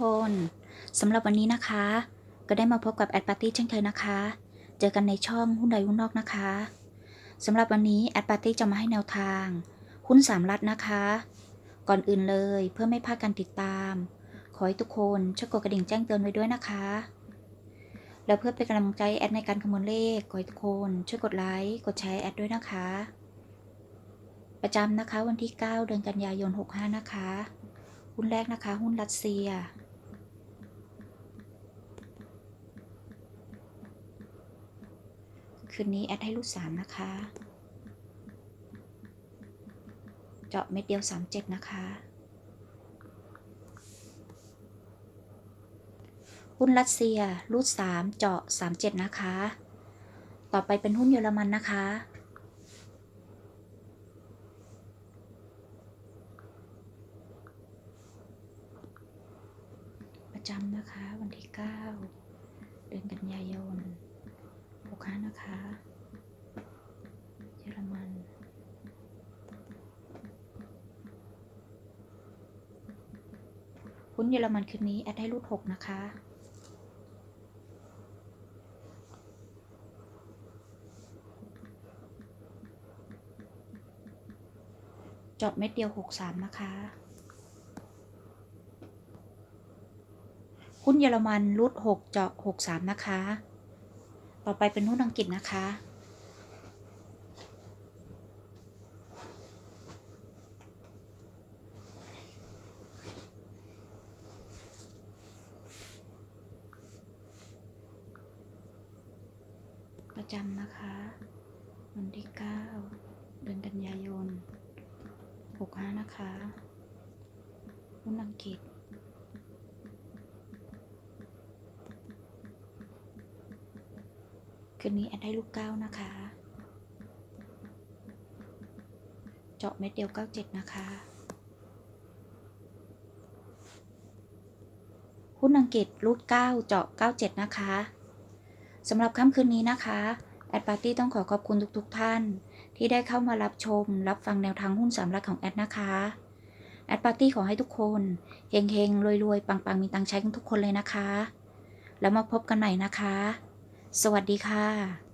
คนสำหรับวันนี้นะคะ ก็ได้มาพบกับแอดปาร์ตี้เช่นเคยนะคะ เจอกันในช่องหุ้นใดหุ้นนอกนะคะสำหรับวันนี้แอดปาร์ตี้จะมาให้แนวทาง หุ้นสามรัฐนะคะ ก่อนอื่นเลยเพื่อไม่พลาดการติดตาม ขอให้ทุกคนช่วยกดกระดิ่งแจ้งเตือนไว้ด้วยนะคะ แล้วเพื่อเป็นกำลังใจแอดในการคำนวณเลขขอให้ทุกคนช่วยกดไลค์กดแชร์แอดด้วยนะคะ ประจำนะคะวันที่ 9 เดือนกันยายน 65 นะคะ หุ้นแรกนะคะ หุ้นรัสเซีย คืนนี้แอดให้ลูกสามนะคะ เจาะเม็ดเดียว37นะคะหุ้นรัสเซียรูด3เจาะ37นะคะ ต่อไปเป็นหุ้นเยอรมันนะคะประจำนะคะวันที่ 9 เดือนกันยายน 65นะคะ เยอรมัน หุ้นเยอรมันคืนนี้ แอดให้รูด6นะคะจาะเม็ดเดียว63นะคะ หุ้นเยอรมันรูด6เจาะ63นะคะ ต่อไปเป็นหุ้นอังกฤษนะคะ ประจำนะคะ วันที่ 9 เดือนกันยายน 65 นะคะหุ้นอังกฤษ คืนนี้แอดได้ลูกเก้านะคะ เจาะเม็ดเดียว97นะคะ หุ้นอังกฤษรูด9เจาะ97นะคะสำหรับค่ำคืนนี้นะคะแอดปาร์ตี้ต้องขอขอบคุณทุกๆทท่าน ที่ได้เข้ามารับชม รับฟังแนวทางหุ้นสามรัฐของแอดนะคะแอดปาร์ตี้ขอให้ทุกคนเฮงๆรวยๆ ปังๆ มีตังใช้กันทุกคนเลยนะคะ แล้วมาพบกันใหม่นะคะ สวัสดีค่ะ